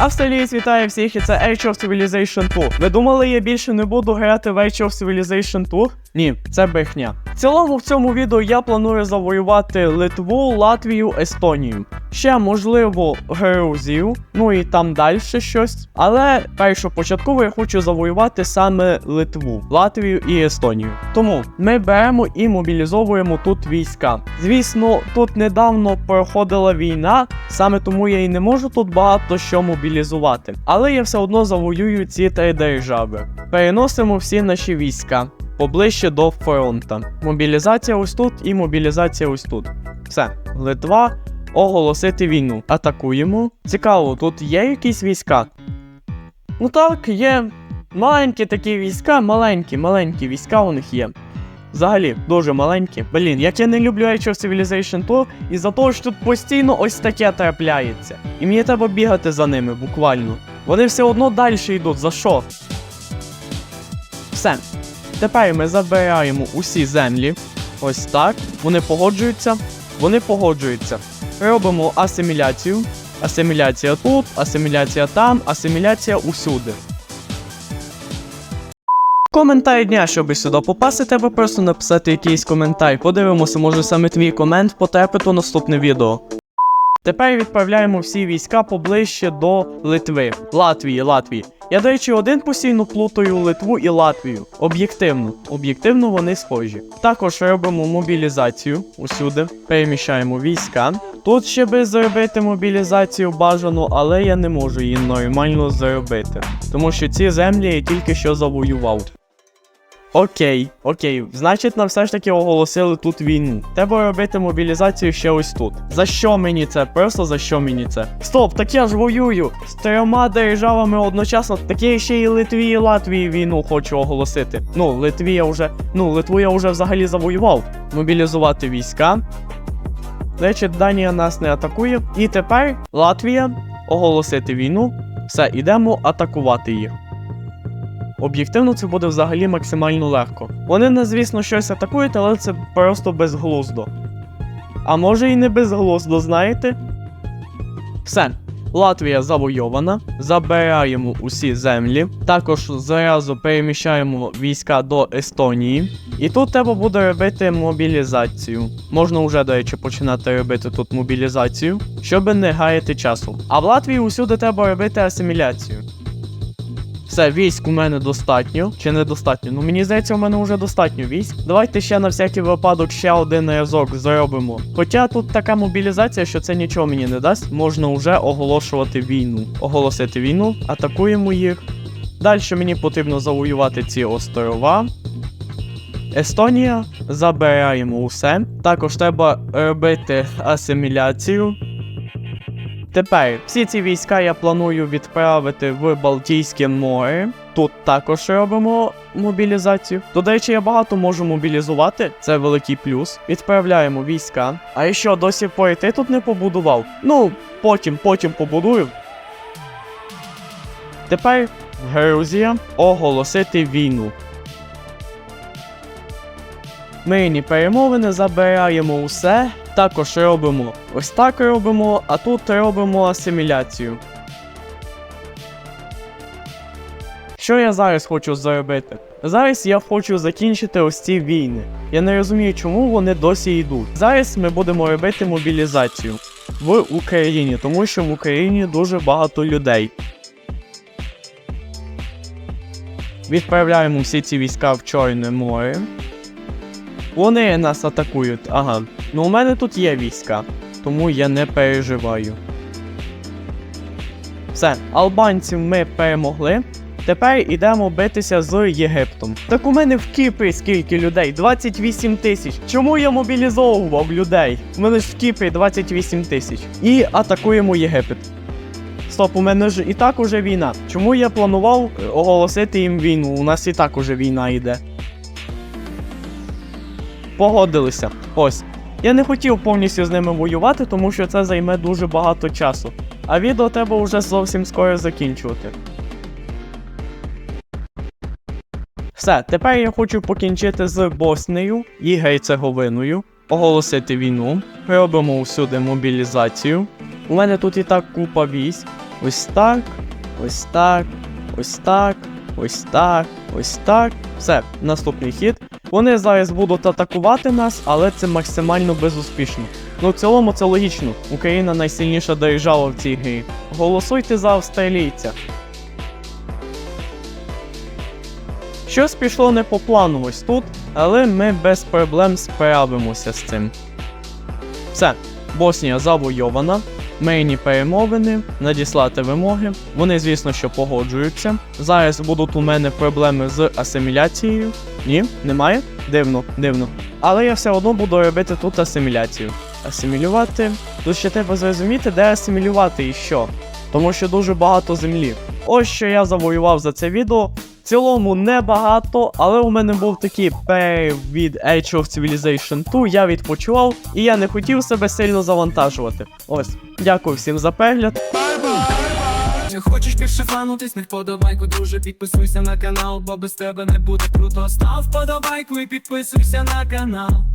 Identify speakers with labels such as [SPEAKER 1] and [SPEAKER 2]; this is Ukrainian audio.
[SPEAKER 1] Австралієць вітає всіх, і це Age of Civilization 2. Ви думали, я більше не буду грати в Age of Civilization 2? Ні, це брехня. В цілому в цьому відео я планую завоювати Литву, Латвію, Естонію. Ще, можливо, Грузію, ну і там далі щось. Але першопочатково я хочу завоювати саме Литву, Латвію і Естонію. Тому ми беремо і мобілізовуємо тут війська. Звісно, тут недавно проходила війна, саме тому я і не можу тут багато що мобілізувати. Але я все одно завоюю ці три держави. Переносимо всі наші війська поближче до фронта. Мобілізація ось тут і мобілізація ось тут. Все, Литва. Оголосити війну. Атакуємо. Цікаво, тут є якісь війська? Ну так, є. Маленькі такі війська, маленькі, маленькі війська у них є. Взагалі, дуже маленькі. Блін, як я не люблю Age of Civilization 2, із-за того, що тут постійно ось таке трапляється. І мені треба бігати за ними, буквально. Вони все одно далі йдуть. За що? Все. Тепер ми забираємо усі землі. Ось так. Вони погоджуються. Вони погоджуються. Робимо асиміляцію. Асиміляція тут, асиміляція там, асиміляція усюди. Коментар дня, щоб сюди попасти, треба просто написати якийсь коментар. Подивимося, може саме твій комент потрапить у наступне відео. Тепер відправляємо всі війська поближче до Литви, Латвії, Латвії. Я, до речі, один постійно плутаю Литву і Латвію. Об'єктивно, об'єктивно вони схожі. Також робимо мобілізацію усюди, переміщаємо війська. Тут ще би зробити мобілізацію бажану, але я не можу її нормально зробити, тому що ці землі я тільки що завоював. Окей, окей, значить, нам все ж таки оголосили тут війну. Треба робити мобілізацію ще ось тут. За що мені це? Просто за що мені це? Стоп, так я ж воюю з трьома державами одночасно. Так я ще й Литві і Латвії війну хочу оголосити. Ну, Литві я вже. Ну, Литву я вже взагалі завоював. Мобілізувати війська. Речі, Данія нас не атакує. І тепер Латвія оголосити війну. Все, ідемо атакувати їх. Об'єктивно, це буде взагалі максимально легко. Вони нас, звісно, щось атакують, але це просто безглуздо. А може і не безглуздо, знаєте? Все. Латвія завойована, забираємо усі землі. Також зразу переміщаємо війська до Естонії. І тут треба буде робити мобілізацію. Можна вже, до речі, починати робити тут мобілізацію, щоб не гаяти часу. А в Латвії усюди треба робити асиміляцію. Все, військ у мене достатньо. Чи недостатньо? Ну мені здається, у мене вже достатньо військ. Давайте ще на всякий випадок ще один разок зробимо. Хоча тут така мобілізація, що це нічого мені не дасть, можна вже оголошувати війну. Оголосити війну, атакуємо їх. Далі мені потрібно завоювати ці острова. Естонія, забираємо усе. Також треба робити асиміляцію. Тепер всі ці війська я планую відправити в Балтійське море. Тут також робимо мобілізацію. До речі, я багато можу мобілізувати, це великий плюс. Відправляємо війська. А і що, досі порти тут не побудував? Ну, потім, потім побудую. Тепер Грузія оголосити війну. Мирні перемовини забираємо усе. Також робимо ось так робимо, а тут робимо асиміляцію. Що я зараз хочу зробити? Зараз я хочу закінчити ось ці війни. Я не розумію, чому вони досі йдуть. Зараз ми будемо робити мобілізацію в Україні, тому що в Україні дуже багато людей. Відправляємо всі ці війська в Чорне море. Вони нас атакують, ага. Ну у мене тут є війська, тому я не переживаю. Все, албанців ми перемогли. Тепер ідемо битися з Єгиптом. Так у мене в Кіпрі скільки людей? 28 тисяч. Чому я мобілізовував людей? У мене ж в Кіпрі 28 тисяч. І атакуємо Єгипет. Стоп, у мене ж і так уже війна. Чому я планував е, оголосити їм війну? У нас і так уже війна йде. Погодилися. Ось. Я не хотів повністю з ними воювати, тому що це займе дуже багато часу. А відео треба вже зовсім скоро закінчувати. Все, тепер я хочу покінчити з Боснею і Герцеговиною, оголосити війну. Робимо всюди мобілізацію. У мене тут і так купа військ. ось так, ось так, ось так, ось так, ось так. Все, наступний хід. Вони зараз будуть атакувати нас, але це максимально безуспішно. Ну, в цілому це логічно. Україна найсильніша держава в цій грі. Голосуйте за австралійця. Щось пішло не по плану ось тут, але ми без проблем справимося з цим. Все, Боснія завойована. Мейні перемовини, надіслати вимоги. Вони, звісно, що погоджуються. Зараз будуть у мене проблеми з асиміляцією. Ні, немає? Дивно, дивно. Але я все одно буду робити тут асиміляцію. Асимілювати. Тут ще треба зрозуміти, де асимілювати і що. Тому що дуже багато землі. Ось що я завоював за це відео. В цілому небагато, але у мене був такий від Age of Civilization 2, я відпочивав, і я не хотів себе сильно завантажувати. Ось, дякую всім за перегляд.
[SPEAKER 2] Чи хочеш більше фанутись, не вподобайку, друже, підписуйся на канал, бо без тебе не буде круто. Став вподобайку і підписуйся на канал.